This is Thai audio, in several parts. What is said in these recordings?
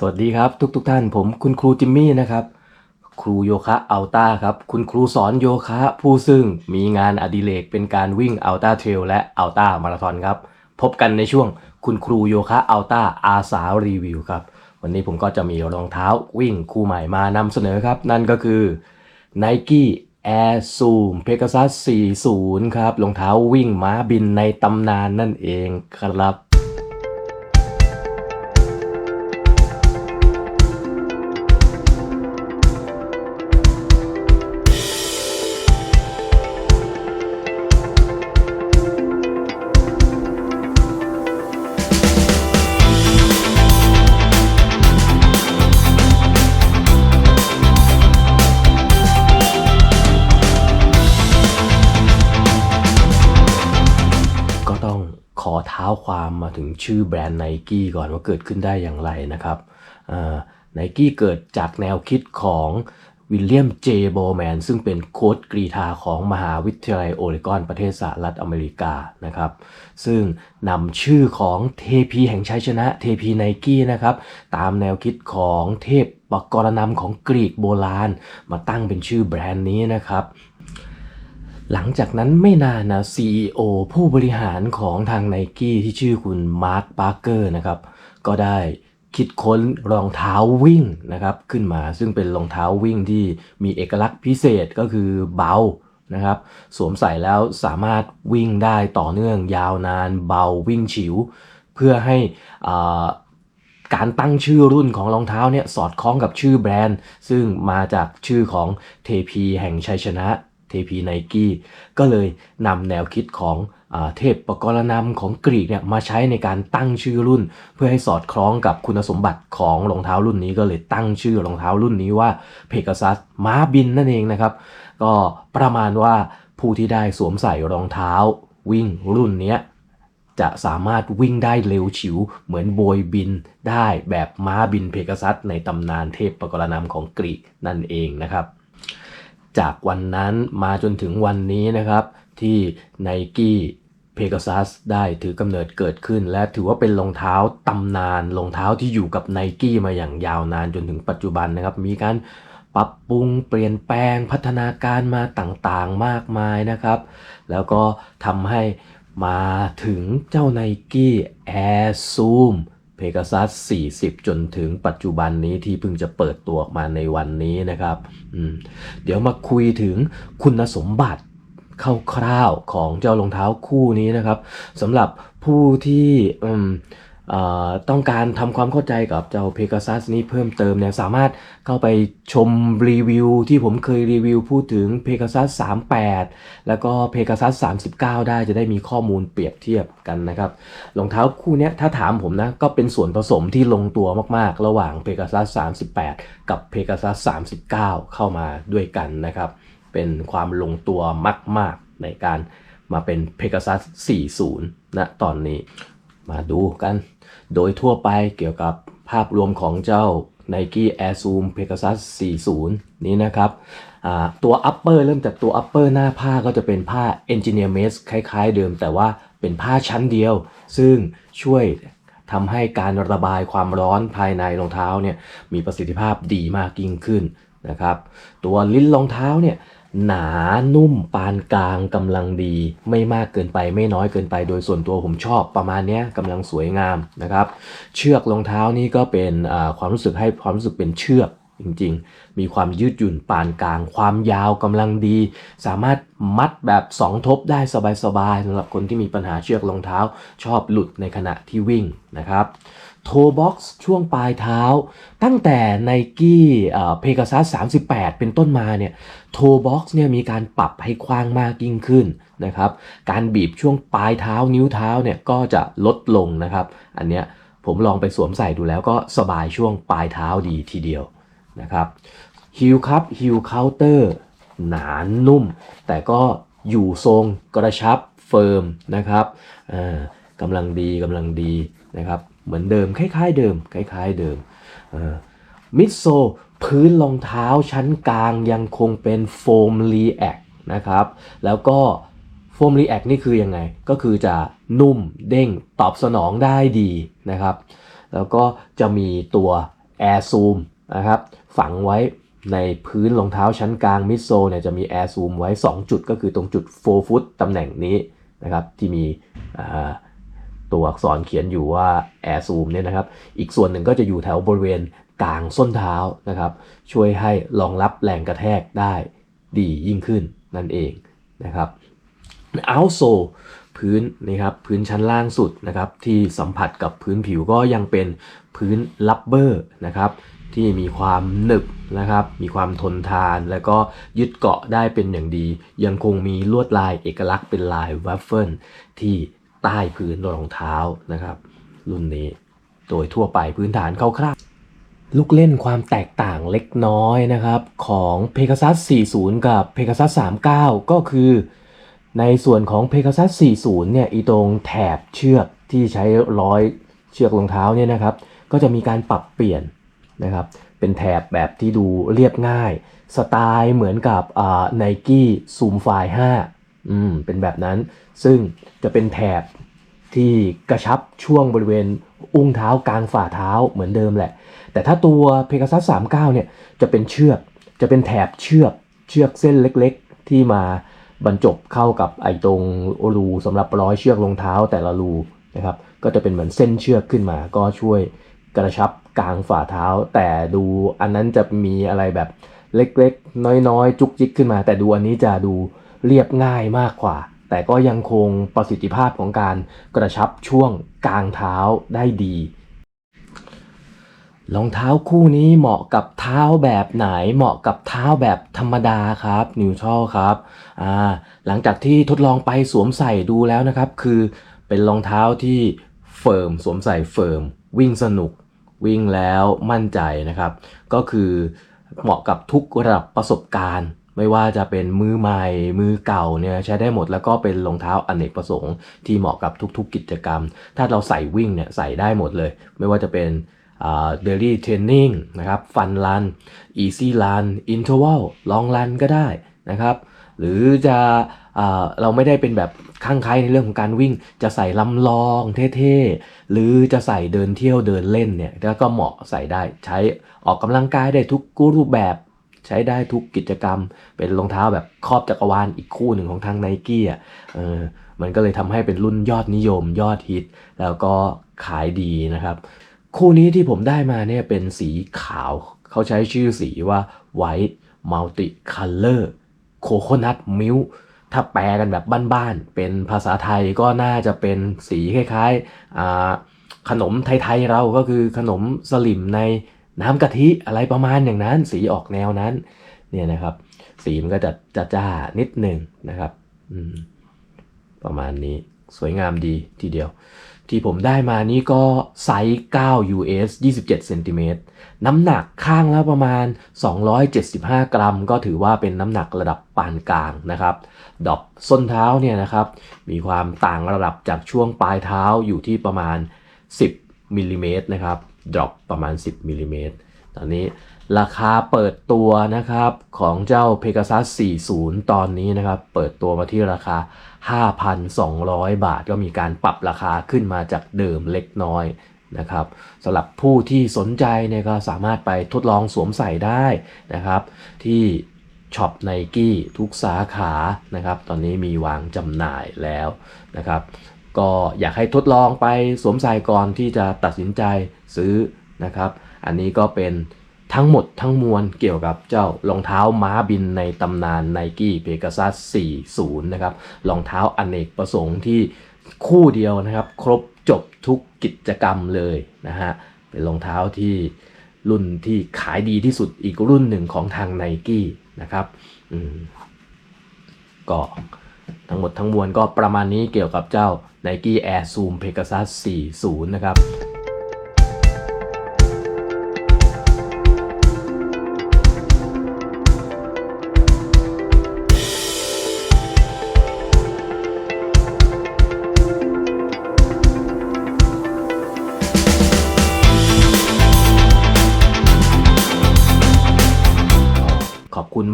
สวัสดีครับทุกๆทท่านผมคุณครูจิมมี่นะครับ ครูโยคะอัลต้าครับ คุณครูสอนโยคะ ผู้ซึ่งมีงานอดิเรกเป็นการวิ่งอัลต้าเทรลและอัลต้ามาราธอนครับ พบกันในช่วงคุณครูโยคะอัลต้าอาสารีวิวครับ วันนี้ผมก็จะมีรองเท้าวิ่งคู่ใหม่มานำเสนอครับ นั่นก็คือ Nike Air Zoom Pegasus 40 ครับรองเท้าวิ่งม้าบินในตำนานนั่นเองครับ เท้าความมาถึงชื่อแบรนด์ไนกี้ก่อนว่าเกิดขึ้นได้อย่างไรนะครับไนกี้เกิดจากแนวคิดของวิลเลียม เจโบแมน ซึ่งเป็นโค้ชกรีธาของมหาวิทยาลัยโอเรกอนประเทศสหรัฐอเมริกานะครับ ซึ่งนำชื่อของเทพีแห่งชัยชนะเทพีไนกี้นะครับ ตามแนวคิดของเทพปกรณำของกรีกโบราณ มาตั้งเป็นชื่อแบรนด์นี้นะครับ หลังจากนั้นไม่นานนะ CEO ผู้บริหารของทางไนกี้ที่ชื่อคุณมาร์คปาร์เกอร์นะครับ ก็ได้คิดค้นรองเท้าวิ่งนะครับ ขึ้นมาซึ่งเป็นรองเท้าวิ่งที่มีเอกลักษณ์พิเศษก็คือเบานะครับ สวมใส่แล้วสามารถวิ่งได้ต่อเนื่องยาวนานเบาวิ่งฉิว เพื่อให้อ่าการตั้งชื่อรุ่นของรองเท้าเนี่ยสอดคล้องกับชื่อแบรนด์ ซึ่งมาจากชื่อของเทพีแห่งชัยชนะ เทพีไนกี้ก็เลยนำแนวคิดของอเทพปกรณำของกรีกเนี่ยมาใช้ในการตั้งชื่อรุ่น เพื่อให้สอดคล้องกับคุณสมบัติของรองเท้ารุ่นนี้ก็เลยตั้งชื่อรองเท้ารุ่นนี้ว่าเพก a ซัสม้าบินนั่นเองนะครับ ก็ประมาณว่าผู้ที่ได้สวมใส่รองเท้าวิ่งรุ่นนี้จะสามารถวิ่งได้เร็วฉิว เหมือนโบยบินได้แบบม้าบินเพก a ซัสในตำนานเทพปกรณำของกรีกนั่นเองนะครับ จากวันนั้นมาจนถึงวันนี้นะครับ ที่ไนกี้เพก a ซัสได้ถือกำเนิดเกิดขึ้น และถือว่าเป็นรองเท้าตำนานรองเท้าที่อยู่กับไนกี้มาอย่างยาวนานจนถึงปัจจุบันนะครับ มีการปรับปรุงเปลี่ยนแปลงพัฒนาการมาต่างๆมากมายนะครับ แล้วก็ทำให้มาถึงเจ้าไนกี้ Air Zoom Pegasus 40 จนถึงปัจจุบันนี้ที่เพิ่งจะเปิดตัวออกมาในวันนี้นะครับ เดี๋ยวมาคุยถึงคุณสมบัติคร่าวๆของเจ้ารองเท้าคู่นี้นะครับสำหรับผู้ที่ ต้องการทำความเข้าใจกับเจ้า Pegasus นี้เพิ่มเติมเนี่ยสามารถเข้าไปชมรีวิวที่ผมเคยรีวิวพูดถึง Pegasus 38 แล้วก็ Pegasus 39 ได้จะได้มีข้อมูลเปรียบเทียบกันนะครับรองเท้าคู่นี้ถ้าถามผมนะ ก็เป็นส่วนผสมที่ลงตัวมากๆ ระหว่าง Pegasus 38 กับ Pegasus 39 เข้ามาด้วยกันนะครับ เป็นความลงตัวมาก ๆ ในการมาเป็น Pegasus 40ณตอนนี้มาดูกัน โดยทั่วไปเกี่ยวกับภาพรวมของเจ้า Nike Air Zoom Pegasus 40 นี้นะครับตัว upper เริ่มจากตัว upper หน้าผ้าก็จะเป็นผ้า Engineer Made คล้าย ๆ เดิม แต่ว่าเป็นผ้าชั้นเดียว ซึ่งช่วยทำให้การระบายความร้อนภายในรองเท้าเนี่ยมีประสิทธิภาพดีมากยิ่งขึ้นนะครับ ตัวลิ้นรองเท้าเนี่ย หนานุ่มปานกลางกำลังดี ไม่มากเกินไปไม่น้อยเกินไป โดยส่วนตัวผมชอบประมาณนี้กำลังสวยงามนะครับ เชือกรองเท้านี่ก็เป็นความรู้สึกให้ความรู้สึกเป็นเชือกจริงๆ มีความยืดหยุ่นปานกลาง ความยาวกำลังดี สามารถมัดแบบ 2 ทบได้สบายๆสำหรับคนที่มีปัญหาเชือกรองเท้า ชอบหลุดในขณะที่วิ่งนะครับ โทบ็อกซ์ช่วงปลายเท้า ตั้งแต่ไนกี้เพก a ซัส38 เป็นต้นมาเนี่ยโทบ็อกซ์เนี่ยมีการปรับให้กว้างมากยิ่งขึ้นนะครับการบีบช่วงปลายเท้านิ้วเท้าเนี่ยก็จะลดลงนะครับ อันเนี้ยผมลองไปสวมใส่ดูแล้วก็สบายช่วงปลายเท้าดีทีเดียวนะครับฮิลครับฮิลเคาน์เตอร์หนานุ่ม แต่ก็อยู่ทรงกระชับเฟิร์มนะครับกำลังดีกำลังดีนะครับ เหมือนเดิมคล้ายๆเดิมคล้ายๆเดิมมิดโซพื้นรองเท้าชั้นกลางยังคงเป็นโฟมรีแอคนะครับ แล้วก็โฟมรีแอคนี่คือยังไง ก็คือจะนุ่มเด้งตอบสนองได้ดีนะครับ แล้วก็จะมีตัว Air Zoom นะครับฝังไว้ในพื้นรองเท้าชั้นกลางมิดโซเนี่ยจะมี Air Zoom ไว้ 2 จุดก็คือตรงจุด 4 ฟุตตำแหน่งนี้นะครับที่มีอ่า ตัวอักษรเขียนอยู่ว่า Air Zoom เนี่ยนะครับ อีกส่วนหนึ่งก็จะอยู่แถวบริเวณกลางส้นเท้านะครับ ช่วยให้รองรับแรงกระแทกได้ดียิ่งขึ้นนั่นเองนะครับเอาโซพื้นนะครับพื้นชั้นล่างสุดนะครับที่สัมผัสกับพื้นผิวก็ยังเป็นพื้นลับเบอร์นะครับที่มีความหนึบนะครับ มีความทนทานแล้วก็ยึดเกาะได้เป็นอย่างดี ยังคงมีลวดลายเอกลักษณ์เป็นลายวัฟเฟิลที่ ใต้พื้นรองเท้านะครับ รุ่นนี้โดยทั่วไปพื้นฐานคร่าวๆลูกเล่นความแตกต่างเล็กน้อยนะครับ ของ Pegasus 40 กับ Pegasus 39 ก็คือ ในส่วนของ Pegasus 40 เนี่ยอีตรงแถบเชือกที่ใช้ร้อยเชือกรองเท้าเนี่ยนะครับ ก็จะมีการปรับเปลี่ยนนะครับ เป็นแถบแบบที่ดูเรียบง่าย สไตล์เหมือนกับอ่า Nike Zoom Fly 5 อืมเป็นแบบนั้น ซึ่งจะเป็นแถบที่กระชับช่วงบริเวณอุ้งเท้ากลางฝ่าเท้าเหมือนเดิมแหละ แต่ถ้าตัว Pegasus 39 เนี่ยจะเป็นเชือก จะเป็นแถบเชือกเชือกเส้นเล็กๆ ที่มาบรรจบเข้ากับไอ้ตรงรูสำหรับร้อยเชือกรองเท้าแต่ละรูนะครับ ก็จะเป็นเหมือนเส้นเชือกขึ้นมา ก็ช่วยกระชับกลางฝ่าเท้า แต่ดูอันนั้นจะมีอะไรแบบเล็กๆ น้อยๆ จุกจิกขึ้นมา แต่ดูอันนี้จะดู เรียบง่ายมากกว่า แต่ก็ยังคงประสิทธิภาพของการกระชับช่วงกลางเท้าได้ดีรองเท้าคู่นี้เหมาะกับเท้าแบบไหนเหมาะกับเท้าแบบธรรมดาครับนิวทรัลครับอ่าหลังจากที่ทดลองไปสวมใส่ดูแล้วนะครับ คือเป็นรองเท้าที่เฟิร์มสวมใส่เฟิร์มวิ่งสนุก วิ่งแล้วมั่นใจนะครับ ก็คือเหมาะกับทุกระดับประสบการณ์ ไม่ว่าจะเป็นมือใหม่มือเก่าเนี่ยใช้ได้หมดแล้วก็เป็นรองเท้าอเนกประสงค์ที่เหมาะกับทุกๆกิจกรรม ถ้าเราใส่วิ่งเนี่ยใส่ได้หมดเลย ไม่ว่าจะเป็นเดลี่เทรนนิ่งนะครับฟันรันอีซี่รันอินเทอร์วัลลองรันก็ได้นะครับ หรือจะเราไม่ได้เป็นแบบข้างใครในเรื่องของการวิ่ง จะใส่ลำลองเท่ๆ หรือจะใส่เดินเที่ยวเดินเล่นเนี่ยก็เหมาะใส่ได้ใช้ออกกำลังกายได้ทุกรูปแบบ ใช้ได้ทุกกิจกรรม เป็นรองเท้าแบบครอบจักรวาลอีกคู่หนึ่งของทางไนกี้อะเออมันก็เลยทำให้เป็นรุ่นยอดนิยมยอดฮิต แล้วก็ขายดีนะครับ คู่นี้ที่ผมได้มาเนี่ยเป็นสีขาว เขาใช้ชื่อสีว่า White Multi Color Coconut Milk ถ้าแปลกันแบบบ้านๆ เป็นภาษาไทยก็น่าจะเป็นสีคล้ายๆขนมไทยๆเราก็คือขนมสลิมใน น้ำกะทิอะไรประมาณอย่างนั้น สีออกแนวนั้น เนี่ยนะครับ สีมันก็จะจะจ้านิดหนึ่งนะครับประมาณนี้สวยงามดีทีเดียว ที่ผมได้มานี้ก็ไซส์9 US 27เซนติเมตรน้ำหนักข้างละประมาณ 275 กรัม ก็ถือว่าเป็นน้ำหนักระดับปานกลางนะครับ ดอกส้นเท้าเนี่ยนะครับ มีความต่างระดับจากช่วงปลายเท้าอยู่ที่ประมาณ 10มิลลิเมตรนะครับ ดรอปประมาณ 10มิลลิเมตรตอนนี้ราคาเปิดตัวนะครับของเจ้า Pegasus 40 ตอนนี้นะครับเปิดตัวมาที่ราคา 5,200 บาท ก็มีการปรับราคาขึ้นมาจากเดิมเล็กน้อยนะครับสำหรับผู้ที่สนใจเนี่ยก็สามารถไปทดลองสวมใส่ได้นะครับ ที่ช็อปไนกี้ทุกสาขานะครับ ตอนนี้มีวางจำหน่ายแล้วนะครับ ก็อยากให้ทดลองไปสวมใส่ก่อนที่จะตัดสินใจ ซื้อนะครับ อันนี้ก็เป็นทั้งหมดทั้งมวลเกี่ยวกับเจ้ารองเท้าม้าบินในตำนาน Nike Pegasus 40 นะครับรองเท้าอเนกประสงค์ที่คู่เดียวนะครับ ครบจบทุกกิจกรรมเลยนะฮะเป็นรองเท้าที่รุ่นที่ขายดีที่สุดอีกรุ่นหนึ่งของทาง Nike นะครับอืมก็ทั้งหมดทั้งมวลก็ประมาณนี้เกี่ยวกับเจ้า Nike Air Zoom Pegasus 40 นะครับ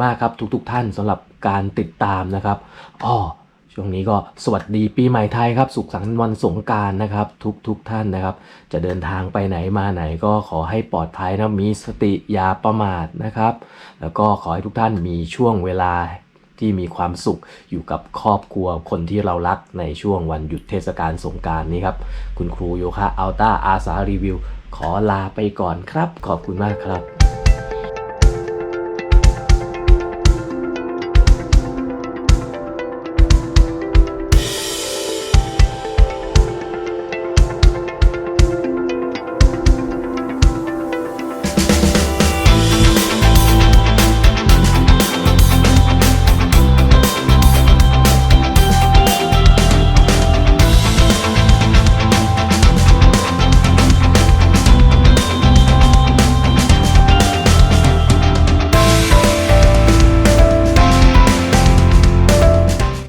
มากครับทุกๆทท่านสำหรับการติดตามนะครับอ้อช่วงนี้ก็สวัสดีปีใหม่ไทยครับ สุขสันต์วันสงการนะครับทุกทุกท่านนะครับ จะเดินทางไปไหนมาไหนก็ขอให้ปลอดภัยนะมีสติอย่าประมาทนะครับ แล้วก็ขอให้ทุกท่านมีช่วงเวลาที่มีความสุขอยู่กับครอบครัวคนที่เรารักในช่วงวันหยุดเทศกาลสงการนี้ครับ คุณครูโยคะอัลต้าอาสารีวิว ขอลาไปก่อนครับ ขอบคุณมากครับ